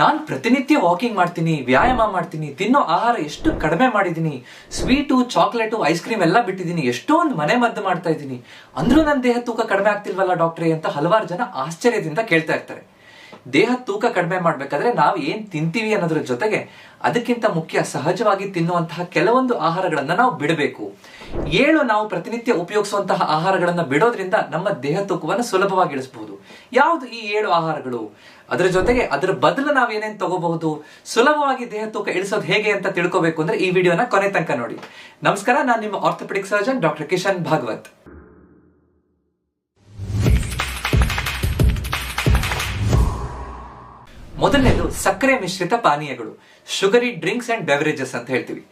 ನಾನು ಪ್ರತಿನಿತ್ಯ ವಾಕಿಂಗ್ ಮಾಡ್ತೀನಿ, ವ್ಯಾಯಾಮ ಮಾಡ್ತೀನಿ, ತಿನ್ನೋ ಆಹಾರ ಎಷ್ಟು ಕಡಿಮೆ ಮಾಡಿದ್ದೀನಿ ಸ್ವೀಟು ಚಾಕ್ಲೇಟು ಐಸ್ ಕ್ರೀಮ್ ಎಲ್ಲ ಬಿಟ್ಟಿದ್ದೀನಿ ಎಷ್ಟೊಂದು ಮನೆ ಮದ್ದು ಮಾಡ್ತಾ ಇದ್ದೀನಿ ಅಂದ್ರೂ ನನ್ನ ದೇಹ ತೂಕ ಕಡಿಮೆ ಆಗ್ತಿಲ್ವಲ್ಲ ಡಾಕ್ಟ್ರೇ ಅಂತ ಹಲವಾರು ಜನ ಆಶ್ಚರ್ಯದಿಂದ ಕೇಳ್ತಾ ಇರ್ತಾರೆ. ದೇಹ ತೂಕ ಕಡಿಮೆ ಮಾಡ್ಬೇಕಾದ್ರೆ ನಾವು ಏನ್ ತಿಂತೀವಿ ಅನ್ನೋದ್ರ ಜೊತೆಗೆ ಅದಕ್ಕಿಂತ ಮುಖ್ಯ ಸಹಜವಾಗಿ ತಿನ್ನುವಂತಹ ಕೆಲವೊಂದು ಆಹಾರಗಳನ್ನ ನಾವು ಬಿಡಬೇಕು. ಏಳು ನಾವು ಪ್ರತಿನಿತ್ಯ ಉಪಯೋಗಿಸುವಂತಹ ಆಹಾರಗಳನ್ನ ಬಿಡೋದ್ರಿಂದ ನಮ್ಮ ದೇಹ ತೂಕವನ್ನು ಸುಲಭವಾಗಿ ಇಳಿಸಬಹುದು ಯಾವುದು ಈ ಏಳು ಆಹಾರಗಳು? ಅದರ ಜೊತೆಗೆ ಅದರ ಬದಲು ನಾವು ಏನೇನ್ ತಗೋಬಹುದು? ಸುಲಭವಾಗಿ ದೇಹ ತೂಕ ಇಳಿಸೋದು ಹೇಗೆ ಅಂತ ತಿಳ್ಕೋಬೇಕು ಅಂದ್ರೆ ಈ ವಿಡಿಯೋನ ಕೊನೆ ತನಕ ನೋಡಿ. ನಮಸ್ಕಾರ, ನಾನು ನಿಮ್ಮ orthopaedic surgeon doctor Kishan Bhagwat. ಮೊದಲನೇದು ಸಕ್ಕರೆ ಮಿಶ್ರಿತ ಪಾನೀಯಗಳು ಶುಗರಿ ಡ್ರಿಂಕ್ಸ್ ಅಂಡ್ ಬೆವರೇಜಸ್ ಅಂತ ಹೇಳ್ತೀವಿ.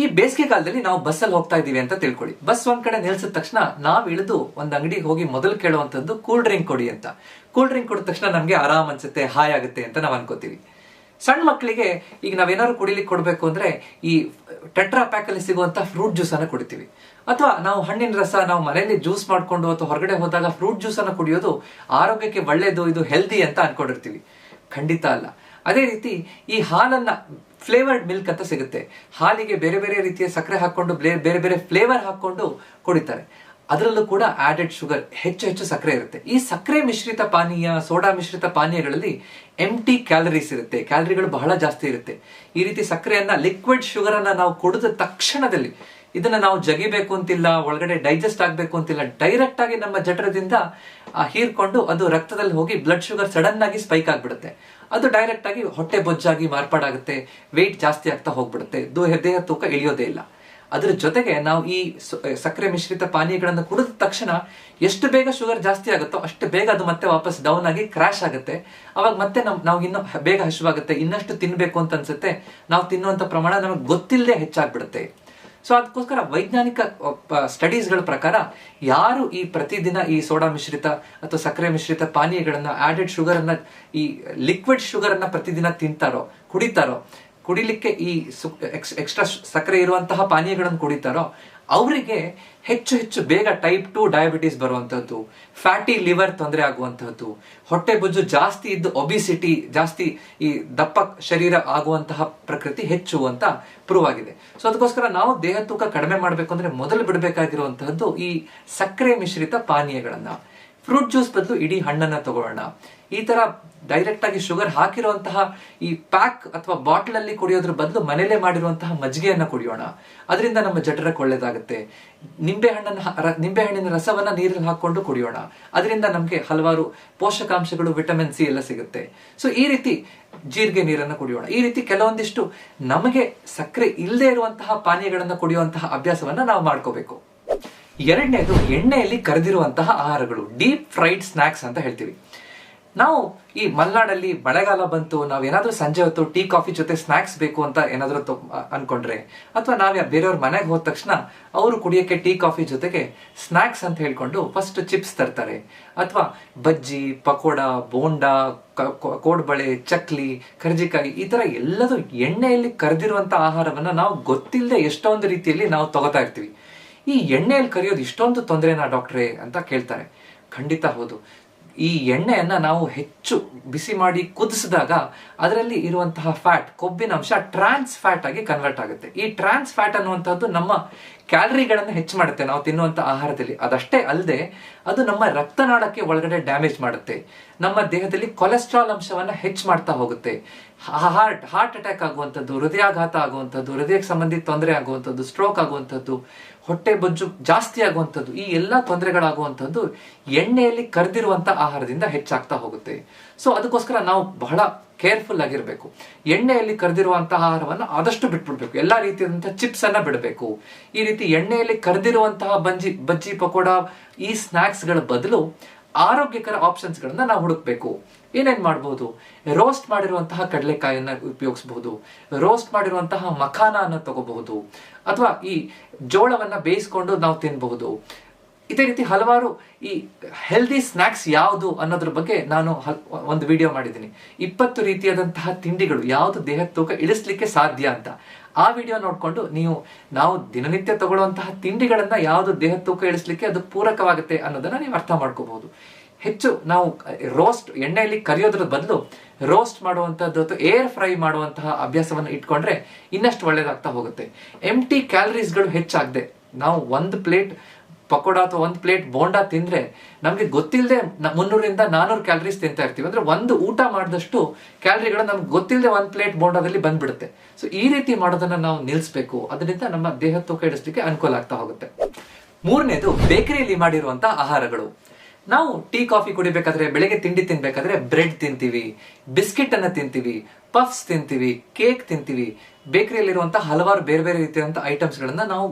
ಈ ಬೇಸಿಗೆ ಕಾಲದಲ್ಲಿ ನಾವು ಬಸ್ಸಲ್ಲಿ ಹೋಗ್ತಾ ಇದೀವಿ ಅಂತ ತಿಳ್ಕೊಳ್ಳಿ. ಬಸ್ ಒಂದ್ ಕಡೆ ನಿಲ್ಸಿದ ತಕ್ಷಣ ನಾವ್ ಇಳಿದು ಒಂದ್ ಅಂಗಡಿಗೆ ಹೋಗಿ ಮೊದಲು ಕೇಳುವಂತದ್ದು ಕೂಲ್ ಡ್ರಿಂಕ್ ಕೊಡಿ ಅಂತ. ಕೂಲ್ ಡ್ರಿಂಕ್ ಕೊಡಿದ ತಕ್ಷಣ ನಮ್ಗೆ ಆರಾಮ್ ಅನ್ಸುತ್ತೆ ಹಾಯ್ ಆಗುತ್ತೆ ಅಂತ ನಾವ್ ಅನ್ಕೋತೀವಿ. ಸಣ್ಣ ಮಕ್ಕಳಿಗೆ ಈಗ ನಾವೇನಾದ್ರು ಕುಡಿಲಿಕ್ಕೆ ಕೊಡಬೇಕು ಅಂದ್ರೆ ಈ ಟೆಟ್ರಾ ಪ್ಯಾಕ್ ಅಲ್ಲಿ ಸಿಗುವಂತ ಫ್ರೂಟ್ ಜ್ಯೂಸ್ ಅನ್ನ ಕುಡಿತೀವಿ. ಅಥವಾ ನಾವು ಹಣ್ಣಿನ ರಸ, ನಾವು ಮನೆಯಲ್ಲಿ ಜ್ಯೂಸ್ ಮಾಡ್ಕೊಂಡು ಅಥವಾ ಹೊರಗಡೆ ಹೋದಾಗ ಫ್ರೂಟ್ ಜ್ಯೂಸ್ ಅನ್ನ ಕುಡಿಯೋದು ಆರೋಗ್ಯಕ್ಕೆ ಒಳ್ಳೇದು, ಇದು ಹೆಲ್ದಿ ಅಂತ ಅನ್ಕೊಂಡಿರ್ತೀವಿ. ಖಂಡಿತ ಅಲ್ಲ. ಅದೇ ರೀತಿ ಈ ಹಾಲನ್ನ ಫ್ಲೇವರ್ಡ್ ಮಿಲ್ಕ್ ಅಂತ ಸಿಗುತ್ತೆ. ಹಾಲಿಗೆ ಬೇರೆ ಬೇರೆ ರೀತಿಯ ಸಕ್ಕರೆ ಹಾಕೊಂಡು ಬೇರೆ ಬೇರೆ ಫ್ಲೇವರ್ ಹಾಕೊಂಡು ಕುಡಿತಾರೆ. ಅದರಲ್ಲೂ ಕೂಡ ಆಡೆಡ್ ಶುಗರ್ ಹೆಚ್ಚು ಹೆಚ್ಚು ಸಕ್ಕರೆ ಇರುತ್ತೆ. ಈ ಸಕ್ಕರೆ ಮಿಶ್ರಿತ ಪಾನೀಯ, ಸೋಡಾ ಮಿಶ್ರಿತ ಪಾನೀಯಗಳಲ್ಲಿ ಎಂ ಟಿ ಕ್ಯಾಲರೀಸ್ ಇರುತ್ತೆ ಕ್ಯಾಲರಿಗಳು ಬಹಳ ಜಾಸ್ತಿ ಇರುತ್ತೆ. ಈ ರೀತಿ ಸಕ್ಕರೆಯನ್ನ ಲಿಕ್ವಿಡ್ ಶುಗರ್ ಅನ್ನ ನಾವು ಕುಡಿದ ತಕ್ಷಣದಲ್ಲಿ ಇದನ್ನ ನಾವು ಜಗಿಬೇಕು ಅಂತಿಲ್ಲ, ಒಳಗಡೆ ಡೈಜೆಸ್ಟ್ ಆಗಬೇಕು ಅಂತಿಲ್ಲ ಡೈರೆಕ್ಟ್ ಆಗಿ ನಮ್ಮ ಜಠರದಿಂದ ಹೀರ್ಕೊಂಡು ಅದು ರಕ್ತದಲ್ಲಿ ಹೋಗಿ ಬ್ಲಡ್ ಶುಗರ್ ಸಡನ್ ಆಗಿ ಸ್ಪೈಕ್ ಆಗ್ಬಿಡುತ್ತೆ. ಅದು ಡೈರೆಕ್ಟ್ ಆಗಿ ಹೊಟ್ಟೆ ಬೊಜ್ಜಾಗಿ ಮಾರ್ಪಾಡಾಗುತ್ತೆ ವೆಯ್ಟ್ ಜಾಸ್ತಿ ಆಗ್ತಾ ಹೋಗ್ಬಿಡುತ್ತೆ. ದೇಹ ತೂಕ ಇಳಿಯೋದೇ ಇಲ್ಲ. ಅದರ ಜೊತೆಗೆ ನಾವು ಈ ಸಕ್ಕರೆ ಮಿಶ್ರಿತ ಪಾನೀಯಗಳನ್ನು ಕುಡಿದ ತಕ್ಷಣ ಎಷ್ಟು ಬೇಗ ಶುಗರ್ ಜಾಸ್ತಿ ಆಗುತ್ತೋ ಅಷ್ಟು ಬೇಗ ಅದು ಮತ್ತೆ ವಾಪಸ್ ಡೌನ್ ಆಗಿ ಕ್ರಾಶ್ ಆಗುತ್ತೆ. ಅವಾಗ ಮತ್ತೆ ನಮ್, ನಾವು ಇನ್ನೂ ಬೇಗ ಹಸಿವಾಗುತ್ತೆ ಇನ್ನಷ್ಟು ತಿನ್ಬೇಕು ಅಂತ ಅನ್ಸುತ್ತೆ. ನಾವು ತಿನ್ನುವಂತ ಪ್ರಮಾಣ ನಮಗೆ ಗೊತ್ತಿಲ್ಲದೆ ಹೆಚ್ಚಾಗ್ಬಿಡುತ್ತೆ. ಸೊ ಅದಕ್ಕೋಸ್ಕರ ವೈಜ್ಞಾನಿಕ ಸ್ಟಡೀಸ್ಗಳ ಪ್ರಕಾರ ಯಾರು ಈ ಪ್ರತಿದಿನ ಈ ಸೋಡಾ ಮಿಶ್ರಿತ ಅಥವಾ ಸಕ್ಕರೆ ಮಿಶ್ರಿತ ಪಾನೀಯಗಳನ್ನು ಆಡೆಡ್ ಶುಗರ್ ಅನ್ನ ಈ ಲಿಕ್ವಿಡ್ ಶುಗರ್ ಅನ್ನ ಪ್ರತಿದಿನ ತಿಂತಾರೋ, ಕುಡಿತಾರೋ, ಕುಡಿಲಿಕ್ಕೆ ಈ ಎಕ್ಸ್ಟ್ರಾ ಸಕ್ಕರೆ ಇರುವಂತಹ ಪಾನೀಯಗಳನ್ನು ಕುಡಿತಾರೋ ಅವರಿಗೆ ಹೆಚ್ಚು ಹೆಚ್ಚು ಬೇಗ ಟೈಪ್ ಟು ಡಯಾಬಿಟೀಸ್ ಬರುವಂತಹದ್ದು ಫ್ಯಾಟಿ ಲಿವರ್ ತೊಂದರೆ ಆಗುವಂತಹದ್ದು, ಹೊಟ್ಟೆ ಬೊಜ್ಜು ಜಾಸ್ತಿ ಇದ್ದು ಒಬಿಸಿಟಿ ಜಾಸ್ತಿ ಈ ದಪ್ಪ ಶರೀರ ಆಗುವಂತಹ ಪ್ರಕೃತಿ ಹೆಚ್ಚು ಅಂತ ಪ್ರೂವ್ ಆಗಿದೆ. ಸೊ ಅದಕ್ಕೋಸ್ಕರ ನಾವು ದೇಹ ತೂಕ ಕಡಿಮೆ ಮಾಡಬೇಕು ಅಂದ್ರೆ ಮೊದಲು ಬಿಡಬೇಕಾಗಿರುವಂತಹದ್ದು ಈ ಸಕ್ಕರೆ ಮಿಶ್ರಿತ ಪಾನೀಯಗಳನ್ನ. ಫ್ರೂಟ್ ಜ್ಯೂಸ್ ಬದಲು ಇಡೀ ಹಣ್ಣನ್ನ ತಗೊಳ್ಳೋಣ. ಈ ತರ ಡೈರೆಕ್ಟ್ ಆಗಿ ಶುಗರ್ ಹಾಕಿರುವಂತಹ ಈ ಪ್ಯಾಕ್ ಅಥವಾ ಬಾಟಲ್ ಅಲ್ಲಿ ಕುಡಿಯೋದ್ರ ಬದಲು ಮನೇಲೆ ಮಾಡಿರುವಂತಹ ಮಜ್ಜಿಗೆಯನ್ನ ಕುಡಿಯೋಣ. ಅದರಿಂದ ನಮ್ಮ ಜಠರಕ್ಕೆ ಒಳ್ಳೇದಾಗುತ್ತೆ. ನಿಂಬೆ ಹಣ್ಣನ್ನ ನಿಂಬೆ ಹಣ್ಣಿನ ರಸವನ್ನ ನೀರಲ್ಲಿ ಹಾಕೊಂಡು ಕುಡಿಯೋಣ. ಅದರಿಂದ ನಮ್ಗೆ ಹಲವಾರು ಪೋಷಕಾಂಶಗಳು, ವಿಟಮಿನ್ ಸಿ ಎಲ್ಲ ಸಿಗುತ್ತೆ. ಸೊ ಈ ರೀತಿ ಜೀರಿಗೆ ನೀರನ್ನು ಕುಡಿಯೋಣ. ಈ ರೀತಿ ಕೆಲವೊಂದಿಷ್ಟು ನಮಗೆ ಸಕ್ಕರೆ ಇಲ್ಲದೆ ಇರುವಂತಹ ಪಾನೀಯಗಳನ್ನ ಕುಡಿಯುವಂತಹ ಅಭ್ಯಾಸವನ್ನ ನಾವು ಮಾಡ್ಕೋಬೇಕು. ಎರಡನೇದು ಎಣ್ಣೆಯಲ್ಲಿ ಕರೆದಿರುವಂತಹ ಆಹಾರಗಳು ಡೀಪ್ ಫ್ರೈಡ್ ಸ್ನಾಕ್ಸ್ ಅಂತ ಹೇಳ್ತೀವಿ. ನಾವು ಈ ಮಲೆನಾಡಲ್ಲಿ ಮಳೆಗಾಲ ಬಂತು, ನಾವು ಏನಾದರೂ ಸಂಜೆ ಹೊತ್ತು ಟೀ, ಕಾಫಿ ಜೊತೆ ಸ್ನಾಕ್ಸ್ ಬೇಕು ಅಂತ ಏನಾದರೂ ಅನ್ಕೊಂಡ್ರೆ, ಅಥವಾ ನಾವು ಬೇರೆಯವ್ರ ಮನೆಗೆ ಹೋದ ತಕ್ಷಣ ಅವರು ಕುಡಿಯೋಕ್ಕೆ ಟೀ, ಕಾಫಿ ಜೊತೆಗೆ ಸ್ನಾಕ್ಸ್ ಅಂತ ಹೇಳ್ಕೊಂಡು ಫಸ್ಟ್ ಚಿಪ್ಸ್ ತರ್ತಾರೆ. ಅಥವಾ ಬಜ್ಜಿ, ಪಕೋಡ, ಬೋಂಡಾ ಕೋಡ್ಬಳೆ, ಚಕ್ಲಿ, ಕರ್ಜಿಕಾಯಿ, ಈ ಥರ ಎಲ್ಲದೂ ಎಣ್ಣೆಯಲ್ಲಿ ಕರೆದಿರುವಂಥ ಆಹಾರವನ್ನು ನಾವು ಗೊತ್ತಿಲ್ಲದೆ ಎಷ್ಟೊಂದು ರೀತಿಯಲ್ಲಿ ನಾವು ತಗೋತಾ ಇರ್ತೀವಿ. ಈ ಎಣ್ಣೆಯಲ್ಲಿ ಕರಿಯೋದು ಇಷ್ಟೊಂದು ತೊಂದರೆನಾ ಡಾಕ್ಟ್ರೇ ಅಂತ ಕೇಳ್ತಾರೆ. ಖಂಡಿತ ಹೌದು. ಈ ಎಣ್ಣೆಯನ್ನು ನಾವು ಹೆಚ್ಚು ಬಿಸಿ ಮಾಡಿ ಕುದಿಸಿದಾಗ ಅದರಲ್ಲಿ ಇರುವಂತಹ ಫ್ಯಾಟ್ ಕೊಬ್ಬಿನ ಅಂಶ ಟ್ರಾನ್ಸ್ ಫ್ಯಾಟ್ ಆಗಿ ಕನ್ವರ್ಟ್ ಆಗುತ್ತೆ. ಈ ಟ್ರಾನ್ಸ್ ಫ್ಯಾಟ್ ಅನ್ನುವಂಥದ್ದು ನಮ್ಮ ಕ್ಯಾಲರಿಗಳನ್ನು ಹೆಚ್ಚು ಮಾಡುತ್ತೆ ನಾವು ತಿನ್ನುವಂಥ ಆಹಾರದಲ್ಲಿ. ಅದಷ್ಟೇ ಅಲ್ಲದೆ, ಅದು ನಮ್ಮ ರಕ್ತನಾಳಕ್ಕೆ ಒಳಗಡೆ ಡ್ಯಾಮೇಜ್ ಮಾಡುತ್ತೆ. ನಮ್ಮ ದೇಹದಲ್ಲಿ ಕೊಲೆಸ್ಟ್ರಾಲ್ ಅಂಶವನ್ನು ಹೆಚ್ಚು ಮಾಡ್ತಾ ಹೋಗುತ್ತೆ. ಹಾರ್ಟ್ ಹಾರ್ಟ್ ಅಟ್ಯಾಕ್ ಆಗುವಂಥದ್ದು, ಹೃದಯಾಘಾತ ಆಗುವಂಥದ್ದು, ಹೃದಯಕ್ಕೆ ಸಂಬಂಧಿತ ತೊಂದರೆ ಆಗುವಂಥದ್ದು ಸ್ಟ್ರೋಕ್ ಆಗುವಂಥದ್ದು, ಹೊಟ್ಟೆ ಬೊಜ್ಜು ಜಾಸ್ತಿ ಆಗುವಂಥದ್ದು, ಈ ಎಲ್ಲ ತೊಂದರೆಗಳಾಗುವಂಥದ್ದು ಎಣ್ಣೆಯಲ್ಲಿ ಕರೆದಿರುವಂಥ ಆಹಾರದಿಂದ ಹೆಚ್ಚಾಗ್ತಾ ಹೋಗುತ್ತೆ. ಸೊ ಅದಕ್ಕೋಸ್ಕರ ನಾವು ಬಹಳ ಕೇರ್ಫುಲ್ ಆಗಿರಬೇಕು. ಎಣ್ಣೆಯಲ್ಲಿ ಕರೆದಿರುವಂತಹ ಆಹಾರವನ್ನು ಆದಷ್ಟು ಬಿಟ್ಬಿಡ್ಬೇಕು. ಎಲ್ಲ ರೀತಿಯಾದಂತಹ ಚಿಪ್ಸ್ ಅನ್ನ ಬಿಡಬೇಕು. ಈ ರೀತಿ ಎಣ್ಣೆಯಲ್ಲಿ ಕರೆದಿರುವಂತಹ ಬಂಜಿ, ಬಜ್ಜಿ, ಪಕೋಡ, ಈ ಸ್ನಾಕ್ಸ್ಗಳ ಬದಲು ಆರೋಗ್ಯಕರ ಆಪ್ಷನ್ಸ್ ಗಳನ್ನ ನಾವು ಹುಡುಕ್ಬೇಕು. ಏನೇನ್ ಮಾಡಬಹುದು ರೋಸ್ಟ್ ಮಾಡಿರುವಂತಹ ಕಡಲೆಕಾಯನ್ನ ಉಪಯೋಗಿಸಬಹುದು ರೋಸ್ಟ್ ಮಾಡಿರುವಂತಹ ಮಖಾನ ತಗೋಬಹುದು. ಅಥವಾ ಈ ಜೋಳವನ್ನ ಬೇಯಿಸ್ಕೊಂಡು ನಾವು ತಿನ್ನಬಹುದು ಇದೇ ರೀತಿ ಹಲವಾರು ಈ ಹೆಲ್ದಿ ಸ್ನಾಕ್ಸ್ ಯಾವುದು ಅನ್ನೋದ್ರ ಬಗ್ಗೆ ನಾನು ಒಂದು ವಿಡಿಯೋ ಮಾಡಿದ್ದೀನಿ. ಇಪ್ಪತ್ತು ರೀತಿಯಾದಂತಹ ತಿಂಡಿಗಳು ಯಾವುದು ದೇಹ ತೂಕ ಇಳಿಸ್ಲಿಕ್ಕೆ ಸಾಧ್ಯ ಅಂತ. ಆ ವಿಡಿಯೋ ನೋಡಿಕೊಂಡು ನೀವು, ನಾವು ದಿನನಿತ್ಯ ತಗೊಳ್ಳುವಂತಹ ತಿಂಡಿಗಳನ್ನ ಯಾವುದು ದೇಹ ತೂಕ ಇಳಿಸ್ಲಿಕ್ಕೆ ಅದು ಪೂರಕವಾಗುತ್ತೆ ಅನ್ನೋದನ್ನ ನೀವು ಅರ್ಥ ಮಾಡ್ಕೋಬಹುದು. ಹೆಚ್ಚು ನಾವು ರೋಸ್ಟ್ ಎಣ್ಣೆಯಲ್ಲಿ ಕರಿಯೋದ್ರ ಬದಲು ರೋಸ್ಟ್ ಮಾಡುವಂತಹದ್ದು ಅಥವಾ ಏರ್ ಫ್ರೈ ಮಾಡುವಂತಹ ಅಭ್ಯಾಸವನ್ನು ಇಟ್ಕೊಂಡ್ರೆ ಇನ್ನಷ್ಟು ಒಳ್ಳೇದಾಗ್ತಾ ಹೋಗುತ್ತೆ. ಎಂಟಿ ಕ್ಯಾಲರೀಸ್ಗಳು ಹೆಚ್ಚಾಗದೆ, ನಾವು ಒಂದು ಪ್ಲೇಟ್ ಪಕೋಡ ಅಥವಾ ಒಂದು ಪ್ಲೇಟ್ ಬೋಂಡಾ ತಿಂದ್ರೆ ನಮಗೆ ಗೊತ್ತಿಲ್ಲದೆ ಮುನ್ನೂರಿಂದ ನಾನೂರು ಕ್ಯಾಲರೀಸ್ ತಿಂತಾ ಇರ್ತೀವಿ. ಅಂದ್ರೆ ಒಂದು ಊಟ ಮಾಡಿದಷ್ಟು ಕ್ಯಾಲರಿಗಳು ನಮ್ಗೆ ಗೊತ್ತಿಲ್ಲದೆ ಒಂದು ಪ್ಲೇಟ್ ಬೋಂಡಾದಲ್ಲಿ ಬಂದ್ಬಿಡುತ್ತೆ. ಸೊ ಈ ರೀತಿ ಮಾಡೋದನ್ನ ನಾವು ನಿಲ್ಲಿಸಬೇಕು ಅದರಿಂದ ನಮ್ಮ ದೇಹ ತೂಕ ಇಡಿಸ್ಲಿಕ್ಕೆ ಅನುಕೂಲ ಆಗ್ತಾ ಹೋಗುತ್ತೆ. ಮೂರನೇದು, ಬೇಕರಿಯಲ್ಲಿ ಮಾಡಿರುವಂಥ ಆಹಾರಗಳು. ನಾವು ಟೀ, ಕಾಫಿ ಕುಡಿಬೇಕಾದ್ರೆ, ಬೆಳಗ್ಗೆ ತಿಂಡಿ ತಿನ್ಬೇಕಾದ್ರೆ ಬ್ರೆಡ್ ತಿಂತೀವಿ, ಬಿಸ್ಕೆಟ್ ಅನ್ನ ತಿಂತೀವಿ, ಪಫ್ಸ್ ತಿಂತೀವಿ, ಕೇಕ್ ತಿಂತೀವಿ. ಬೇಕರಿಯಲ್ಲಿರುವಂತಹ ಹಲವಾರು ಬೇರೆ ಬೇರೆ ರೀತಿಯಾದಂತಹ ಐಟಮ್ಸ್ಗಳನ್ನ ನಾವು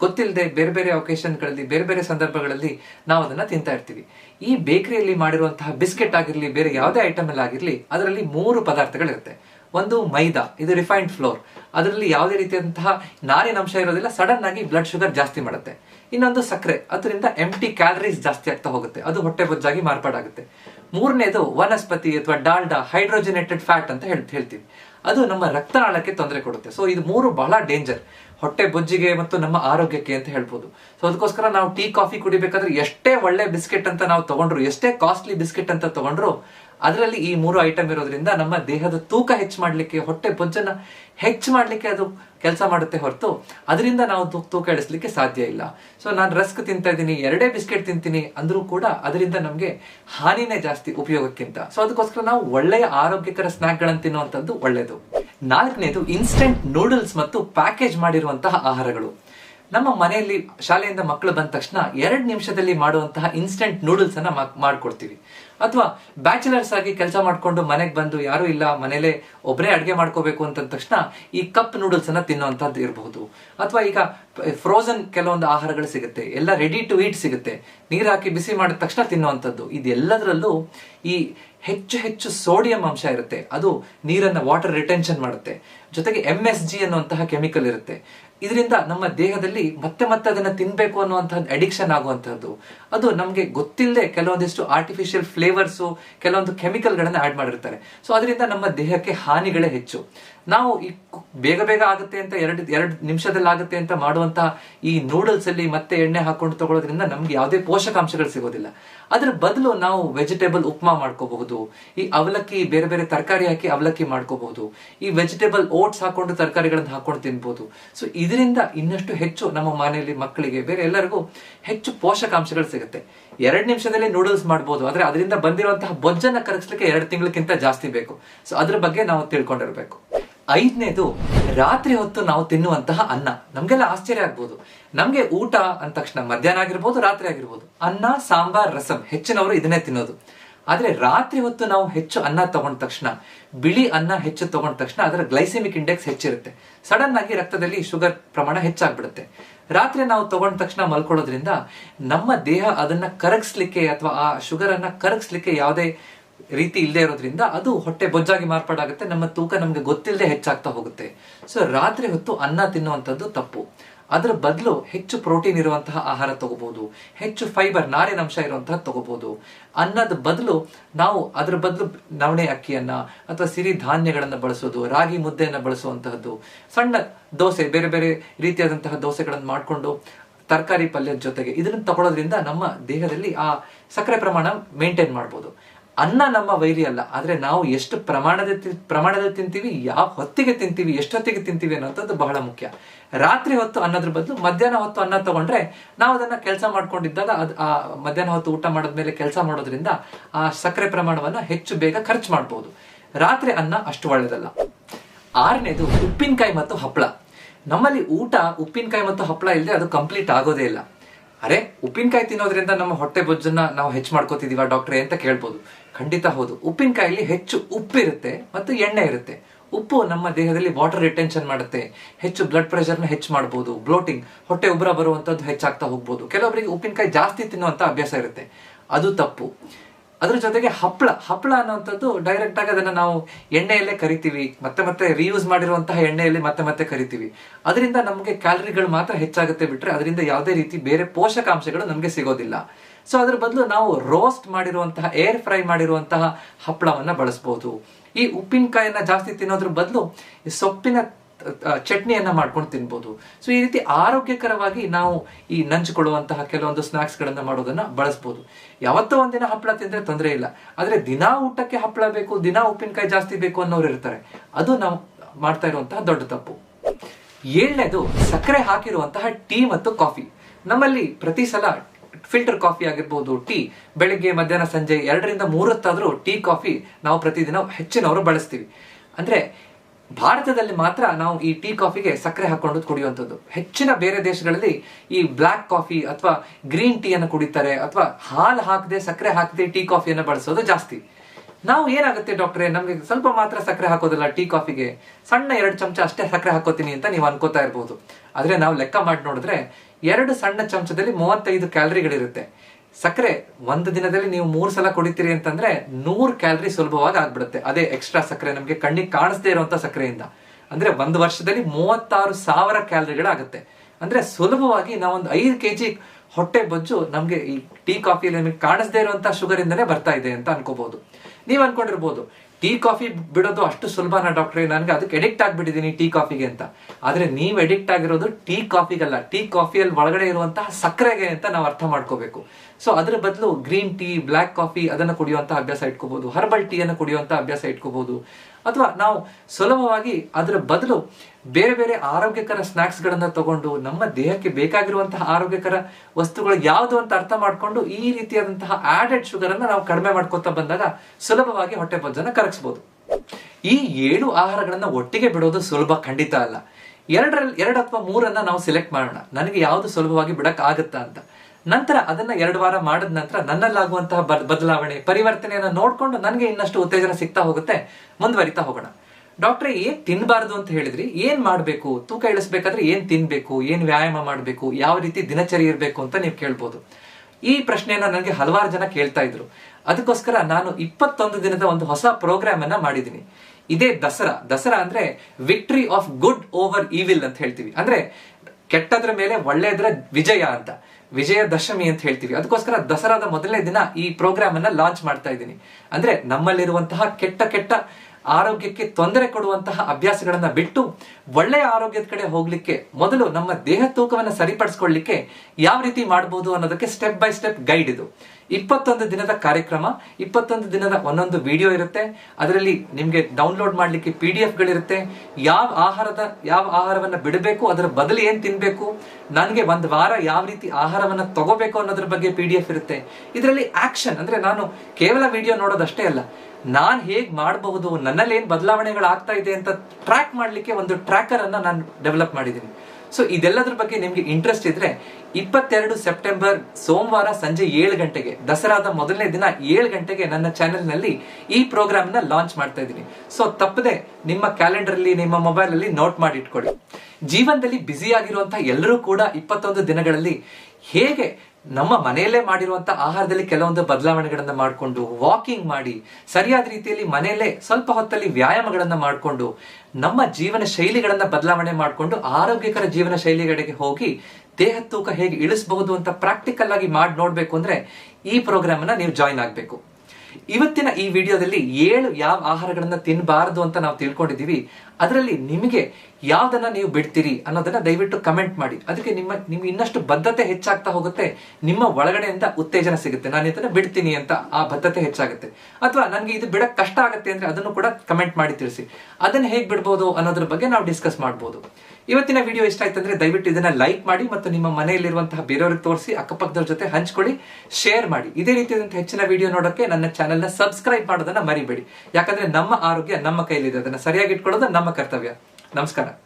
ಗೊತ್ತಿಲ್ಲದೆ ಬೇರೆ ಬೇರೆ ಒಕೇಶನ್ಗಳಲ್ಲಿ ಬೇರೆ ಬೇರೆ ಸಂದರ್ಭಗಳಲ್ಲಿ ನಾವು ಅದನ್ನ ತಿಂತಾ ಇರ್ತೀವಿ. ಈ ಬೇಕರಿಯಲ್ಲಿ ಮಾಡಿರುವಂತಹ ಬಿಸ್ಕೆಟ್ ಆಗಿರಲಿ, ಬೇರೆ ಯಾವುದೇ ಐಟಮ್ ಅಲ್ಲಿ ಆಗಿರಲಿ, ಅದರಲ್ಲಿ ಮೂರು ಪದಾರ್ಥಗಳಿರುತ್ತೆ. ಒಂದು ಮೈದಾ, ಇದು ರಿಫೈನ್ಡ್ ಫ್ಲೋರ್ ಅದರಲ್ಲಿ ಯಾವುದೇ ರೀತಿಯಾದಂತಹ ನಾರಿನ ಅಂಶ ಇರೋದಿಲ್ಲ ಸಡನ್ ಆಗಿ ಬ್ಲಡ್ ಶುಗರ್ ಜಾಸ್ತಿ ಮಾಡುತ್ತೆ. ಇನ್ನೊಂದು ಸಕ್ಕರೆ, ಅದರಿಂದ ಎಂಟಿ ಕ್ಯಾಲರೀಸ್ ಜಾಸ್ತಿ ಆಗ್ತಾ ಹೋಗುತ್ತೆ. ಅದು ಹೊಟ್ಟೆ ಬೊಜ್ಜಾಗಿ ಮಾರ್ಪಾಡಾಗುತ್ತೆ. ಮೂರನೇದು ವನಸ್ಪತಿ ಅಥವಾ ಡಾಲ್ಡಾ ಹೈಡ್ರೋಜನೇಟೆಡ್ ಫ್ಯಾಟ್ ಅಂತ ಹೇಳ್- ಹೇಳ್ತೀವಿ. ಅದು ನಮ್ಮ ರಕ್ತನಾಳಕ್ಕೆ ತೊಂದರೆ ಕೊಡುತ್ತೆ. ಸೊ ಇದು ಮೂರು ಬಹಳ ಡೇಂಜರ್ ಹೊಟ್ಟೆ ಬೊಜ್ಜಿಗೆ ಮತ್ತು ನಮ್ಮ ಆರೋಗ್ಯಕ್ಕೆ ಅಂತ ಹೇಳ್ಬೋದು. ಸೊ ಅದಕ್ಕೋಸ್ಕರ ನಾವು ಟೀ, ಕಾಫಿ ಕುಡಿಬೇಕಾದ್ರೆ ಎಷ್ಟೇ ಒಳ್ಳೆ ಬಿಸ್ಕೆಟ್ ಅಂತ ನಾವು ತಗೊಂಡ್ರು, ಎಷ್ಟೇ ಕಾಸ್ಟ್ಲಿ ಬಿಸ್ಕೆಟ್ ಅಂತ ತಗೊಂಡ್ರು, ಅದರಲ್ಲಿ ಈ ಮೂರು ಐಟಮ್ ಇರೋದ್ರಿಂದ ನಮ್ಮ ದೇಹದ ತೂಕ ಹೆಚ್ಚು ಮಾಡಲಿಕ್ಕೆ, ಹೊಟ್ಟೆ ಬೊಜ್ಜನ್ನ ಹೆಚ್ಚು ಮಾಡಲಿಕ್ಕೆ ಅದು ಕೆಲಸ ಮಾಡುತ್ತೆ ಹೊರತು, ಅದರಿಂದ ನಾವು ತೂಕ ಇಳಿಸ್ಲಿಕ್ಕೆ ಸಾಧ್ಯ ಇಲ್ಲ. ಸೊ ನಾನು ರಸ್ಕ್ ತಿಂತಾ ಇದ್ದೀನಿ, ಎರಡೇ ಬಿಸ್ಕೆಟ್ ತಿಂತೀನಿ ಅಂದ್ರೂ ಕೂಡ ಅದರಿಂದ ನಮಗೆ ಹಾನಿನೇ ಜಾಸ್ತಿ ಉಪಯೋಗಕ್ಕಿಂತ. ಸೊ ಅದಕ್ಕೋಸ್ಕರ ನಾವು ಒಳ್ಳೆಯ ಆರೋಗ್ಯಕರ ಸ್ನ್ಯಾಕ್ಗಳನ್ನು ಗಳನ್ನ ತಿನ್ನುವಂಥದ್ದು ಒಳ್ಳೆಯದು ನಾಲ್ಕನೇದು ಇನ್ಸ್ಟೆಂಟ್ ನೂಡಲ್ಸ್ ಮತ್ತು ಪ್ಯಾಕೇಜ್ ಮಾಡಿರುವಂತಹ ಆಹಾರಗಳು. ನಮ್ಮ ಮನೆಯಲ್ಲಿ ಶಾಲೆಯಿಂದ ಮಕ್ಕಳು ಬಂದ ತಕ್ಷಣ ಎರಡು ನಿಮಿಷದಲ್ಲಿ ಮಾಡುವಂತಹ ಇನ್ಸ್ಟೆಂಟ್ ನೂಡಲ್ಸ್ ಅನ್ನ ಮಾಡ್ಕೊಡ್ತೀವಿ. ಅಥವಾ ಬ್ಯಾಚುಲರ್ಸ್ ಆಗಿ ಕೆಲಸ ಮಾಡ್ಕೊಂಡು ಮನೆಗೆ ಬಂದು ಯಾರು ಇಲ್ಲ, ಮನೇಲೆ ಒಬ್ಬರೇ ಅಡುಗೆ ಮಾಡ್ಕೋಬೇಕು ಅಂತ ತಕ್ಷಣ ಈ ಕಪ್ ನೂಡಲ್ಸ್ ಅನ್ನ ತಿನ್ನುವಂಥದ್ದು ಇರಬಹುದು. ಅಥವಾ ಈಗ ಫ್ರೋಸನ್ ಕೆಲವೊಂದು ಆಹಾರಗಳು ಸಿಗುತ್ತೆ, ಎಲ್ಲ ರೆಡಿ ಟು ಈಟ್ ಸಿಗುತ್ತೆ, ನೀರು ಹಾಕಿ ಬಿಸಿ ಮಾಡಿದ ತಕ್ಷಣ ತಿನ್ನುವಂಥದ್ದು ಇದೆಲ್ಲದರಲ್ಲೂ ಈ ಹೆಚ್ಚು ಹೆಚ್ಚು ಸೋಡಿಯಂ ಅಂಶ ಇರುತ್ತೆ. ಅದು ನೀರನ್ನ ವಾಟರ್ ರಿಟೆನ್ಷನ್ ಮಾಡುತ್ತೆ. ಜೊತೆಗೆ ಎಂ ಎಸ್ ಜಿ ಅನ್ನುವಂತಹ ಕೆಮಿಕಲ್ ಇರುತ್ತೆ. ಇದರಿಂದ ನಮ್ಮ ದೇಹದಲ್ಲಿ ಮತ್ತೆ ಮತ್ತೆ ಅದನ್ನ ತಿನ್ಬೇಕು ಅನ್ನುವಂಥದ್ದು ಅಡಿಕ್ಷನ್ ಆಗುವಂತಹದ್ದು. ಅದು ನಮಗೆ ಗೊತ್ತಿಲ್ಲದೆ ಕೆಲವೊಂದಿಷ್ಟು ಆರ್ಟಿಫಿಷಿಯಲ್ ಫ್ಲೇವರ್ಸ್ ಕೆಲವೊಂದು ಕೆಮಿಕಲ್ಗಳನ್ನು ಆ್ಯಡ್ ಮಾಡಿರ್ತಾರೆ. ಸೊ ಅದರಿಂದ ನಮ್ಮ ದೇಹಕ್ಕೆ ಹಾನಿಗಳೇ ಹೆಚ್ಚು. ನಾವು ಈ ಬೇಗ ಬೇಗ ಆಗುತ್ತೆ ಅಂತ ಎರಡು ಎರಡು ನಿಮಿಷದಲ್ಲಿ ಆಗುತ್ತೆ ಅಂತ ಮಾಡುವಂತಹ ಈ ನೂಡಲ್ಸ್ ಅಲ್ಲಿ ಮತ್ತೆ ಎಣ್ಣೆ ಹಾಕೊಂಡು ತಗೊಳ್ಳೋದ್ರಿಂದ ನಮ್ಗೆ ಯಾವುದೇ ಪೋಷಕಾಂಶಗಳು ಸಿಗೋದಿಲ್ಲ. ಅದ್ರ ಬದಲು ನಾವು ವೆಜಿಟೇಬಲ್ ಉಪ್ಮಾ ಮಾಡ್ಕೋಬಹುದು. ಈ ಅವಲಕ್ಕಿ, ಬೇರೆ ಬೇರೆ ತರಕಾರಿ ಹಾಕಿ ಅವಲಕ್ಕಿ ಮಾಡ್ಕೋಬಹುದು. ಈ ವೆಜಿಟೇಬಲ್ ಓಟ್ಸ್ ಹಾಕೊಂಡು ತರಕಾರಿಗಳನ್ನು ಹಾಕೊಂಡು ತಿನ್ಬಹುದು ಸೊ ಇದರಿಂದ ಇನ್ನಷ್ಟು ಹೆಚ್ಚು ನಮ್ಮ ಮನೆಯಲ್ಲಿ ಮಕ್ಕಳಿಗೆ, ಬೇರೆ ಎಲ್ಲರಿಗೂ ಹೆಚ್ಚು ಪೋಷಕಾಂಶಗಳು ಸಿಗುತ್ತೆ. ಎರಡು ನಿಮಿಷದಲ್ಲಿ ನೂಡಲ್ಸ್ ಮಾಡಬಹುದು ಆದ್ರೆ ಅದರಿಂದ ಬಂದಿರುವಂತಹ ಬೊಜ್ಜನ್ನ ಕರಗಿಸ್ಲಿಕ್ಕೆ ಎರಡು ತಿಂಗಳಕ್ಕಿಂತ ಜಾಸ್ತಿ ಬೇಕು. ಸೊ ಅದ್ರ ಬಗ್ಗೆ ನಾವು ತಿಳ್ಕೊಂಡಿರ್ಬೇಕು. ಐದನೇದು ರಾತ್ರಿ ಹೊತ್ತು ನಾವು ತಿನ್ನುವಂತಹ ಅನ್ನ. ನಮ್ಗೆಲ್ಲ ಆಶ್ಚರ್ಯ ಆಗ್ಬೋದು. ನಮ್ಗೆ ಊಟ ಅಂದ ತಕ್ಷಣ ಮಧ್ಯಾಹ್ನ ಆಗಿರ್ಬೋದು, ರಾತ್ರಿ ಆಗಿರ್ಬೋದು. ಅನ್ನ, ಸಾಂಬಾರ್, ರಸಂ ಹೆಚ್ಚಿನವರು ಇದನ್ನೇ ತಿನ್ನೋದು. ಆದ್ರೆ ರಾತ್ರಿ ಹೊತ್ತು ನಾವು ಹೆಚ್ಚು ಅನ್ನ ತಗೊಂಡ ತಕ್ಷಣ, ಬಿಳಿ ಅನ್ನ ಹೆಚ್ಚು ತಗೊಂಡ ತಕ್ಷಣ ಅದರ ಗ್ಲೈಸೆಮಿಕ್ ಇಂಡೆಕ್ಸ್ ಹೆಚ್ಚಿರುತ್ತೆ. ಸಡನ್ ಆಗಿ ರಕ್ತದಲ್ಲಿ ಶುಗರ್ ಪ್ರಮಾಣ ಹೆಚ್ಚಾಗ್ಬಿಡುತ್ತೆ. ರಾತ್ರಿ ನಾವು ತಗೊಂಡ ತಕ್ಷಣ ಮಲ್ಕೊಳ್ಳೋದ್ರಿಂದ ನಮ್ಮ ದೇಹ ಅದನ್ನ ಕರಗಿಸ್ಲಿಕ್ಕೆ ಅಥವಾ ಆ ಶುಗರ್ ಅನ್ನ ಕರಗಿಸ್ಲಿಕ್ಕೆ ಯಾವುದೇ ರೀತಿ ಇಲ್ಲದೆ ಇರೋದ್ರಿಂದ ಅದು ಹೊಟ್ಟೆ ಬೊಜ್ಜಾಗಿ ಮಾರ್ಪಾಡಾಗುತ್ತೆ, ನಮ್ಮ ತೂಕ ನಮ್ಗೆ ಗೊತ್ತಿಲ್ಲದೆ ಹೆಚ್ಚಾಗ್ತಾ ಹೋಗುತ್ತೆ. ಸೊ ರಾತ್ರಿ ಹೊತ್ತು ಅನ್ನ ತಿನ್ನುವಂಥದ್ದು ತಪ್ಪು. ಅದರ ಬದಲು ಹೆಚ್ಚು ಪ್ರೋಟೀನ್ ಇರುವಂತಹ ಆಹಾರ ತಗೋಬಹುದು ಹೆಚ್ಚು ಫೈಬರ್ ನಾರಿನ ಅಂಶ ಇರುವಂತಹ ತಗೋಬಹುದು ಅನ್ನದ ಬದಲು ನಾವು ಅದರ ಬದಲು ನವಣೆ ಅಕ್ಕಿಯನ್ನ ಅಥವಾ ಸಿರಿ ಧಾನ್ಯಗಳನ್ನ ಬಳಸೋದು, ರಾಗಿ ಮುದ್ದೆಯನ್ನ ಬಳಸುವಂತಹದ್ದು, ಸಣ್ಣ ದೋಸೆ, ಬೇರೆ ಬೇರೆ ರೀತಿಯಾದಂತಹ ದೋಸೆಗಳನ್ನು ಮಾಡಿಕೊಂಡು ತರಕಾರಿ ಪಲ್ಯದ ಜೊತೆಗೆ ಇದನ್ನು ತಗೊಳ್ಳೋದ್ರಿಂದ ನಮ್ಮ ದೇಹದಲ್ಲಿ ಆ ಸಕ್ಕರೆ ಪ್ರಮಾಣ ಮೇಂಟೈನ್ ಮಾಡ್ಬೋದು. ಅನ್ನ ನಮ್ಮ ವೈರಿ ಅಲ್ಲ, ಆದರೆ ನಾವು ಎಷ್ಟು ಪ್ರಮಾಣದ ಪ್ರಮಾಣದ ತಿಂತೀವಿ, ಯಾವ ಹೊತ್ತಿಗೆ ತಿಂತೀವಿ, ಎಷ್ಟೊತ್ತಿಗೆ ತಿಂತೀವಿ ಅನ್ನೋಂಥದ್ದು ಬಹಳ ಮುಖ್ಯ. ರಾತ್ರಿ ಹೊತ್ತು ಅನ್ನೋದ್ರ ಬದಲು ಮಧ್ಯಾಹ್ನ ಹೊತ್ತು ಅನ್ನ ತಗೊಂಡ್ರೆ ನಾವು ಅದನ್ನ ಕೆಲಸ ಮಾಡ್ಕೊಂಡಿದ್ದಾಗ ಅದು ಆ ಮಧ್ಯಾಹ್ನ ಹೊತ್ತು ಊಟ ಮಾಡಿದ್ಮೇಲೆ ಕೆಲಸ ಮಾಡೋದ್ರಿಂದ ಆ ಸಕ್ಕರೆ ಪ್ರಮಾಣವನ್ನ ಹೆಚ್ಚು ಬೇಗ ಖರ್ಚು ಮಾಡಬಹುದು ರಾತ್ರಿ ಅನ್ನ ಅಷ್ಟು ಒಳ್ಳೇದಲ್ಲ. ಆರನೇದು ಉಪ್ಪಿನಕಾಯಿ ಮತ್ತು ಹಪ್ಪಳ ನಮ್ಮಲ್ಲಿ ಊಟ, ಉಪ್ಪಿನಕಾಯಿ ಮತ್ತು ಹಪ್ಪಳ ಇಲ್ಲದೆ ಅದು ಕಂಪ್ಲೀಟ್ ಆಗೋದೇ ಇಲ್ಲ. ಅರೆ, ಉಪ್ಪಿನಕಾಯಿ ತಿನ್ನೋದ್ರಿಂದ ನಮ್ಮ ಹೊಟ್ಟೆ ಬೊಜ್ಜನ್ನ ನಾವು ಹೆಚ್ಚು ಮಾಡ್ಕೋತಿದೀವ ಡಾಕ್ಟ್ರೆ ಅಂತ ಕೇಳ್ಬೋದು. ಖಂಡಿತ ಹೌದು. ಉಪ್ಪಿನಕಾಯಲ್ಲಿ ಹೆಚ್ಚು ಉಪ್ಪಿರುತ್ತೆ ಮತ್ತು ಎಣ್ಣೆ ಇರುತ್ತೆ. ಉಪ್ಪು ನಮ್ಮ ದೇಹದಲ್ಲಿ ವಾಟರ್ ರಿಟೆನ್ಷನ್ ಮಾಡುತ್ತೆ. ಹೆಚ್ಚು ಬ್ಲಡ್ ಪ್ರೆಷರ್ನ ಹೆಚ್ಚು ಮಾಡಬಹುದು ಬ್ಲೋಟಿಂಗ್ ಹೊಟ್ಟೆ ಉಬ್ಬರ ಬರುವಂಥದ್ದು ಹೆಚ್ಚಾಗ್ತಾ ಹೋಗ್ಬೋದು. ಕೆಲವೊಬ್ಬರಿಗೆ ಉಪ್ಪಿನಕಾಯಿ ಜಾಸ್ತಿ ತಿನ್ನುವಂಥ ಅಭ್ಯಾಸ ಇರುತ್ತೆ. ಅದು ತಪ್ಪು. ಅದ್ರ ಜೊತೆಗೆ ಹಪ್ಪಳ ಹಪ್ಪಳ ಅನ್ನುವಂಥದ್ದು ಡೈರೆಕ್ಟ್ ಆಗಿ ಅದನ್ನ ನಾವು ಎಣ್ಣೆಯಲ್ಲೇ ಕರಿತೀವಿ. ಮತ್ತೆ ಮತ್ತೆ ರಿಯೂಸ್ ಮಾಡಿರುವಂತಹ ಎಣ್ಣೆಯಲ್ಲಿ ಮತ್ತೆ ಮತ್ತೆ ಕರಿತೀವಿ. ಅದರಿಂದ ನಮಗೆ ಕ್ಯಾಲರಿಗಳು ಮಾತ್ರ ಹೆಚ್ಚಾಗುತ್ತೆ ಬಿಟ್ರೆ ಅದರಿಂದ ಯಾವುದೇ ರೀತಿ ಬೇರೆ ಪೋಷಕಾಂಶಗಳು ನಮಗೆ ಸಿಗೋದಿಲ್ಲ. ಸೊ ಅದ್ರ ಬದಲು ನಾವು ರೋಸ್ಟ್ ಮಾಡಿರುವಂತಹ ಏರ್ ಫ್ರೈ ಮಾಡಿರುವಂತಹ ಹಪ್ಪಳವನ್ನ ಬಳಸಬಹುದು ಈ ಉಪ್ಪಿನಕಾಯಿನ ಜಾಸ್ತಿ ತಿನ್ನೋದ್ರ ಬದಲು ಈ ಸೊಪ್ಪಿನ ಚಟ್ನಿಯನ್ನ ಮಾಡ್ಕೊಂಡು ತಿನ್ಬೋದು. ಸೊ ಈ ರೀತಿ ಆರೋಗ್ಯಕರವಾಗಿ ನಾವು ಈ ನಂಚಿಕೊಳ್ಳುವಂತಹ ಕೆಲವೊಂದು ಸ್ನಾಕ್ಸ್ ಗಳನ್ನ ಮಾಡೋದನ್ನ ಬಳಸಬಹುದು ಯಾವತ್ತೋ ಒಂದಿನ ಹಪ್ಪಳ ತಿಂದ್ರೆ ತೊಂದರೆ ಇಲ್ಲ. ಆದ್ರೆ ದಿನಾ ಊಟಕ್ಕೆ ಹಪ್ಪಳ ಬೇಕು, ದಿನಾ ಉಪ್ಪಿನಕಾಯಿ ಜಾಸ್ತಿ ಬೇಕು ಅನ್ನೋರು ಇರ್ತಾರೆ. ಅದು ನಾವು ಮಾಡ್ತಾ ಇರುವಂತಹ ದೊಡ್ಡ ತಪ್ಪು. ಏಳನೇದು, ಸಕ್ಕರೆ ಹಾಕಿರುವಂತಹ ಟೀ ಮತ್ತು ಕಾಫಿ. ನಮ್ಮಲ್ಲಿ ಪ್ರತಿ ಸಲ ಫಿಲ್ಟರ್ ಕಾಫಿ ಆಗಿರ್ಬೋದು, ಟೀ. ಬೆಳಿಗ್ಗೆ, ಮಧ್ಯಾಹ್ನ, ಸಂಜೆ ಎರಡರಿಂದ ಮೂರತ್ತಾದರೂ ಟೀ, ಕಾಫಿ ನಾವು ಪ್ರತಿದಿನ ಹೆಚ್ಚಿನವರು ಬಳಸ್ತೀವಿ. ಅಂದ್ರೆ ಭಾರತದಲ್ಲಿ ಮಾತ್ರ ನಾವು ಈ ಟೀ ಕಾಫಿಗೆ ಸಕ್ಕರೆ ಹಾಕೊಂಡು ಕುಡಿಯುವಂಥದ್ದು. ಹೆಚ್ಚಿನ ಬೇರೆ ದೇಶಗಳಲ್ಲಿ ಈ ಬ್ಲ್ಯಾಕ್ ಕಾಫಿ ಅಥವಾ ಗ್ರೀನ್ ಟೀಯನ್ನು ಕುಡಿತಾರೆ ಅಥವಾ ಹಾಲು ಹಾಕದೆ ಸಕ್ಕರೆ ಹಾಕದೆ ಟೀ ಕಾಫಿಯನ್ನು ಬಳಸೋದು ಜಾಸ್ತಿ. ನಾವು ಏನಾಗುತ್ತೆ ಡಾಕ್ಟ್ರೆ? ನಮಗೆ ಸ್ವಲ್ಪ ಮಾತ್ರ ಸಕ್ಕರೆ ಹಾಕೋದಿಲ್ಲ ಟೀ ಕಾಫಿಗೆ. ಸಣ್ಣ ಎರಡು ಚಮಚ ಅಷ್ಟೇ ಸಕ್ಕರೆ ಹಾಕೋತೀನಿ ಅಂತ ನೀವು ಅನ್ಕೋತಾ ಇರ್ಬೋದು. ಆದರೆ ನಾವು ಲೆಕ್ಕ ಮಾಡಿ ನೋಡಿದ್ರೆ ಎರಡು ಸಣ್ಣ ಚಮಚದಲ್ಲಿ ಮೂವತ್ತೈದು ಕ್ಯಾಲರಿಗಳಿರುತ್ತೆ. ಸಕ್ಕರೆ, ಒಂದು ದಿನದಲ್ಲಿ ನೀವು ಮೂರು ಸಲ ಕುಡಿತೀರಿ ಅಂತಂದ್ರೆ ನೂರು ಕ್ಯಾಲರಿ ಸುಲಭವಾಗಿ ಆಗ್ಬಿಡುತ್ತೆ. ಅದೇ ಎಕ್ಸ್ಟ್ರಾ ಸಕ್ಕರೆ ನಮಗೆ ಕಣ್ಣಿಗೆ ಕಾಣಿಸದೇ ಇರುವಂತ ಸಕ್ಕರೆಯಿಂದ. ಅಂದ್ರೆ ಒಂದು ವರ್ಷದಲ್ಲಿ ಮೂವತ್ತಾರು ಸಾವಿರ ಕ್ಯಾಲರಿಗಳಾಗುತ್ತೆ. ಅಂದ್ರೆ ಸುಲಭವಾಗಿ ನಾವೊಂದು ಐದು ಕೆಜಿ ಹೊಟ್ಟೆ ಬೊಜ್ಜು ನಮ್ಗೆ ಈ ಟೀ ಕಾಫಿಯಲ್ಲಿ ನಮಗೆ ಕಾಣಿಸದೇ ಇರುವಂತ ಶುಗರ್ ಇಂದನೇ ಬರ್ತಾ ಇದೆ ಅಂತ ಅನ್ಕೋಬಹುದು ನೀವ್ ಅನ್ಕೊಂಡಿರ್ಬೋದು. ಟೀ ಕಾಫಿ ಬಿಡೋದು ಅಷ್ಟು ಸುಲಭನ ಡಾಕ್ಟ್ರೆ. ನನಗೆ ಅದಕ್ಕೆ ಎಡಿಕ್ಟ್ ಆಗಿಬಿಟ್ಟಿದ್ದೀನಿ ಟೀ ಕಾಫಿಗೆ ಅಂತ. ಆದರೆ ನೀವು ಎಡಿಕ್ಟ್ ಆಗಿರೋದು ಟೀ ಕಾಫಿಗಲ್ಲ ಟೀ ಕಾಫಿಯಲ್ಲಿ ಒಳಗಡೆ ಇರುವಂತಹ ಸಕ್ಕರೆಗೆ ಅಂತ ನಾವು ಅರ್ಥ ಮಾಡ್ಕೋಬೇಕು. ಸೊ ಅದರ ಬದಲು ಗ್ರೀನ್ ಟೀ ಬ್ಲ್ಯಾಕ್ ಕಾಫಿ ಅದನ್ನ ಕುಡಿಯುವಂತಹ ಅಭ್ಯಾಸ ಇಟ್ಕೋಬಹುದು ಹರ್ಬಲ್ ಟೀ ಅನ್ನು ಕುಡಿಯುವಂತಹ ಅಭ್ಯಾಸ ಇಟ್ಕೋಬಹುದು ಅಥವಾ ನಾವು ಸುಲಭವಾಗಿ ಅದರ ಬದಲು ಬೇರೆ ಬೇರೆ ಆರೋಗ್ಯಕರ ಸ್ನಾಕ್ಸ್ ಗಳನ್ನ ತಗೊಂಡು ನಮ್ಮ ದೇಹಕ್ಕೆ ಬೇಕಾಗಿರುವಂತಹ ಆರೋಗ್ಯಕರ ವಸ್ತುಗಳು ಯಾವುದು ಅಂತ ಅರ್ಥ ಮಾಡ್ಕೊಂಡು ಈ ರೀತಿಯಾದಂತಹ ಆಡೆಡ್ ಶುಗರ್ ಅನ್ನ ನಾವು ಕಡಿಮೆ ಮಾಡ್ಕೊತಾ ಬಂದಾಗ ಸುಲಭವಾಗಿ ಹೊಟ್ಟೆ ಬೊಜ್ಜನ್ನ ಕರಗಿಸಬಹುದು ಈ ಏಳು ಆಹಾರಗಳನ್ನ ಒಟ್ಟಿಗೆ ಬಿಡೋದು ಸುಲಭ, ಖಂಡಿತ ಅಲ್ಲ. ಎರಡರಲ್ಲಿ, ಎರಡು ಅಥವಾ ಮೂರನ್ನ ನಾವು ಸೆಲೆಕ್ಟ್ ಮಾಡೋಣ. ನನಗೆ ಯಾವುದು ಸುಲಭವಾಗಿ ಬಿಡಕ್ ಆಗುತ್ತಾ ಅಂತ. ನಂತರ ಅದನ್ನ ಎರಡು ವಾರ ಮಾಡಿದ ನಂತರ ನನ್ನಲ್ಲಾಗುವಂತಹ ಬದ್- ಬದಲಾವಣೆ, ಪರಿವರ್ತನೆಯನ್ನ ನೋಡ್ಕೊಂಡು ನನಗೆ ಇನ್ನಷ್ಟು ಉತ್ತೇಜನ ಸಿಗ್ತಾ ಹೋಗುತ್ತೆ. ಮುಂದುವರಿತಾ ಹೋಗೋಣ. ಡಾಕ್ಟರ್, ಏನ್ ತಿನ್ಬಾರ್ದು ಅಂತ ಹೇಳಿದ್ರಿ? ಏನ್ ಮಾಡ್ಬೇಕು? ತೂಕ ಇಳಿಸ್ಬೇಕಾದ್ರೆ ಏನ್ ತಿನ್ಬೇಕು? ಏನ್ ವ್ಯಾಯಾಮ ಮಾಡ್ಬೇಕು? ಯಾವ ರೀತಿ ದಿನಚರಿ ಇರಬೇಕು ಅಂತ ನೀವು ಕೇಳ್ಬೋದು. ಈ ಪ್ರಶ್ನೆಯನ್ನ ನನಗೆ ಹಲವಾರು ಜನ ಕೇಳ್ತಾ ಇದ್ರು. ಅದಕ್ಕೋಸ್ಕರ ನಾನು ಇಪ್ಪತ್ತೊಂದು ದಿನದ ಒಂದು ಹೊಸ ಪ್ರೋಗ್ರಾಮ್ ಅನ್ನ ಮಾಡಿದ್ದೀನಿ. ಇದೇ ದಸರಾ. ದಸರಾ ಅಂದ್ರೆ victory of good over evil ಅಂತ ಹೇಳ್ತೀವಿ. ಅಂದ್ರೆ ಕೆಟ್ಟದ್ರ ಮೇಲೆ ಒಳ್ಳೆಯದ್ರ ವಿಜಯ ಅಂತ. ವಿಜಯ ದಶಮಿ ಅಂತ ಹೇಳ್ತೀವಿ. ಅದಕ್ಕೋಸ್ಕರ ದಸರಾದ ಮೊದಲನೇ ದಿನ ಈ ಪ್ರೋಗ್ರಾಮ್ ಅನ್ನ ಲಾಂಚ್ ಮಾಡ್ತಾ ಇದ್ದೀನಿ. ಅಂದ್ರೆ ನಮ್ಮಲ್ಲಿರುವಂತಹ ಕೆಟ್ಟ ಕೆಟ್ಟ ಆರೋಗ್ಯಕ್ಕೆ ತೊಂದರೆ ಕೊಡುವಂತಹ ಅಭ್ಯಾಸಗಳನ್ನ ಬಿಟ್ಟು ಒಳ್ಳೆಯ ಆರೋಗ್ಯದ ಕಡೆ ಹೋಗ್ಲಿಕ್ಕೆ ಮೊದಲು ನಮ್ಮ ದೇಹ ತೂಕವನ್ನು ಸರಿಪಡಿಸ್ಕೊಳ್ಳಿಕ್ಕೆ ಯಾವ ರೀತಿ ಮಾಡಬಹುದು ಅನ್ನೋದಕ್ಕೆ ಸ್ಟೆಪ್ ಬೈ ಸ್ಟೆಪ್ ಗೈಡ್ ಇದು. ಇಪ್ಪತ್ತೊಂದು ದಿನದ ಕಾರ್ಯಕ್ರಮ, ಇಪ್ಪತ್ತೊಂದು ದಿನದ ಒಂದೊಂದು ವಿಡಿಯೋ ಇರುತ್ತೆ. ಅದರಲ್ಲಿ ನಿಮಗೆ ಡೌನ್ಲೋಡ್ ಮಾಡಲಿಕ್ಕೆ ಪಿ ಡಿ ಎಫ್ಗಳಿರುತ್ತೆ ಯಾವ ಆಹಾರದ, ಯಾವ ಆಹಾರವನ್ನು ಬಿಡಬೇಕು, ಅದರ ಬದಲು ಏನು ತಿನ್ನಬೇಕು ನನಗೆ ಒಂದು ವಾರ ಯಾವ ರೀತಿ ಆಹಾರವನ್ನು ತಗೋಬೇಕು ಅನ್ನೋದ್ರ ಬಗ್ಗೆ ಪಿ ಡಿ ಎಫ್ ಇರುತ್ತೆ. ಇದರಲ್ಲಿ ಆಕ್ಷನ್ ಅಂದರೆ ನಾನು ಕೇವಲ ವಿಡಿಯೋ ನೋಡೋದಷ್ಟೇ ಅಲ್ಲ, ನಾನು ಹೇಗೆ ಮಾಡಬಹುದು ನನ್ನಲ್ಲಿ ಏನ್ ಬದಲಾವಣೆಗಳಾಗ್ತಾ ಇದೆ ಅಂತ ಟ್ರ್ಯಾಕ್ ಮಾಡಲಿಕ್ಕೆ ಒಂದು ಟ್ರ್ಯಾಕರನ್ನು ನಾನು ಡೆವಲಪ್ ಮಾಡಿದ್ದೀನಿ. ಸೊ ಇದೆಲ್ಲದ್ರ ಬಗ್ಗೆ ನಿಮ್ಗೆ ಇಂಟ್ರೆಸ್ಟ್ ಇದ್ರೆ ಇಪ್ಪತ್ತೆರಡು ಸೆಪ್ಟೆಂಬರ್ ಸೋಮವಾರ ಸಂಜೆ ಏಳು ಗಂಟೆಗೆ, ದಸರಾದ ಮೊದಲನೇ ದಿನ ಏಳು ಗಂಟೆಗೆ ನನ್ನ ಚಾನೆಲ್ನಲ್ಲಿ ಈ ಪ್ರೋಗ್ರಾಮ್ನ ಲಾಂಚ್ ಮಾಡ್ತಾ ಇದ್ದೀನಿ. ಸೊ ತಪ್ಪದೆ ನಿಮ್ಮ ಕ್ಯಾಲೆಂಡರ್ ಅಲ್ಲಿ, ನಿಮ್ಮ ಮೊಬೈಲ್ ಅಲ್ಲಿ ನೋಟ್ ಮಾಡಿ ಇಟ್ಕೊಳ್ಳಿ. ಜೀವನದಲ್ಲಿ ಬ್ಯುಸಿ ಆಗಿರುವಂತಹ ಎಲ್ಲರೂ ಕೂಡ ಇಪ್ಪತ್ತೊಂದು ದಿನಗಳಲ್ಲಿ ಹೇಗೆ ನಮ್ಮ ಮನೆಯಲ್ಲೇ ಮಾಡಿರುವಂತ ಆಹಾರದಲ್ಲಿ ಕೆಲವೊಂದು ಬದಲಾವಣೆಗಳನ್ನ ಮಾಡಿಕೊಂಡು ವಾಕಿಂಗ್ ಮಾಡಿ, ಸರಿಯಾದ ರೀತಿಯಲ್ಲಿ ಮನೆಯಲ್ಲೇ ಸ್ವಲ್ಪ ಹೊತ್ತಲ್ಲಿ ವ್ಯಾಯಾಮಗಳನ್ನ ಮಾಡಿಕೊಂಡು, ನಮ್ಮ ಜೀವನ ಶೈಲಿಗಳನ್ನ ಬದಲಾವಣೆ ಮಾಡಿಕೊಂಡು, ಆರೋಗ್ಯಕರ ಜೀವನ ಶೈಲಿಗಳಿಗೆ ಹೋಗಿ ದೇಹ ತೂಕ ಹೇಗೆ ಇಳಿಸಬಹುದು ಅಂತ ಪ್ರಾಕ್ಟಿಕಲ್ ಆಗಿ ಮಾಡಿ ನೋಡ್ಬೇಕು ಅಂದ್ರೆ ಈ ಪ್ರೋಗ್ರಾಮ್ ಅನ್ನ ನೀವು ಜಾಯಿನ್ ಆಗ್ಬೇಕು. ಇವತ್ತಿನ ಈ ವಿಡಿಯೋದಲ್ಲಿ ಏಳು ಯಾವ ಆಹಾರಗಳನ್ನ ತಿನ್ನಬಾರದು ಅಂತ ನಾವು ತಿಳ್ಕೊಂಡಿದ್ದೀವಿ. ಅದರಲ್ಲಿ ನಿಮಗೆ ಯಾವ್ದನ್ನ ನೀವು ಬಿಡ್ತೀರಿ ಅನ್ನೋದನ್ನ ದಯವಿಟ್ಟು ಕಮೆಂಟ್ ಮಾಡಿ. ಅದಕ್ಕೆ ನಿಮ್ಮ, ನಿಮ್ಗೆ ಇನ್ನಷ್ಟು ಬದ್ಧತೆ ಹೆಚ್ಚಾಗ್ತಾ ಹೋಗುತ್ತೆ. ನಿಮ್ಮ ಒಳಗಡೆಯಿಂದ ಉತ್ತೇಜನ ಸಿಗುತ್ತೆ. ನಾನು ಇದನ್ನ ಬಿಡ್ತೀನಿ ಅಂತ ಆ ಬದ್ಧತೆ ಹೆಚ್ಚಾಗುತ್ತೆ. ಅಥವಾ ನನಗೆ ಇದು ಬಿಡಕ್ ಕಷ್ಟ ಆಗುತ್ತೆ ಅಂದ್ರೆ ಅದನ್ನು ಕೂಡ ಕಮೆಂಟ್ ಮಾಡಿ ತಿಳಿಸಿ. ಅದನ್ನ ಹೇಗ್ ಬಿಡ್ಬೋದು ಅನ್ನೋದ್ರ ಬಗ್ಗೆ ನಾವು ಡಿಸ್ಕಸ್ ಮಾಡ್ಬೋದು. ಇವತ್ತಿನ ವಿಡಿಯೋ ಇಷ್ಟ ಆಯ್ತಂದ್ರೆ ದಯವಿಟ್ಟು ಇದನ್ನ ಲೈಕ್ ಮಾಡಿ ಮತ್ತು ನಿಮ್ಮ ಮನೆಯಲ್ಲಿರುವಂತಹ ಬೇರೆಯವ್ರಿಗೆ ತೋರಿಸಿ ಅಕ್ಕಪಕ್ಕದವ್ರ ಜೊತೆ ಹಂಚ್ಕೊಳ್ಳಿ ಶೇರ್ ಮಾಡಿ. ಇದೇ ರೀತಿಯಾದಂತಹ ಹೆಚ್ಚಿನ ವಿಡಿಯೋ ನೋಡೋಕೆ ನನ್ನ ಚಾನೆಲ್ನ ಸಬ್ಸ್ಕ್ರೈಬ್ ಮಾಡೋದನ್ನ ಮರಿಬೇಡಿ. ಯಾಕಂದ್ರೆ ನಮ್ಮ ಆರೋಗ್ಯ ನಮ್ಮ ಕೈಲಿದೆ ಅದನ್ನ ಸರಿಯಾಗಿ ಇಟ್ಕೊಳ್ಳೋದು ನಮ್ಮ ಕರ್ತವ್ಯ. ನಮಸ್ಕಾರ.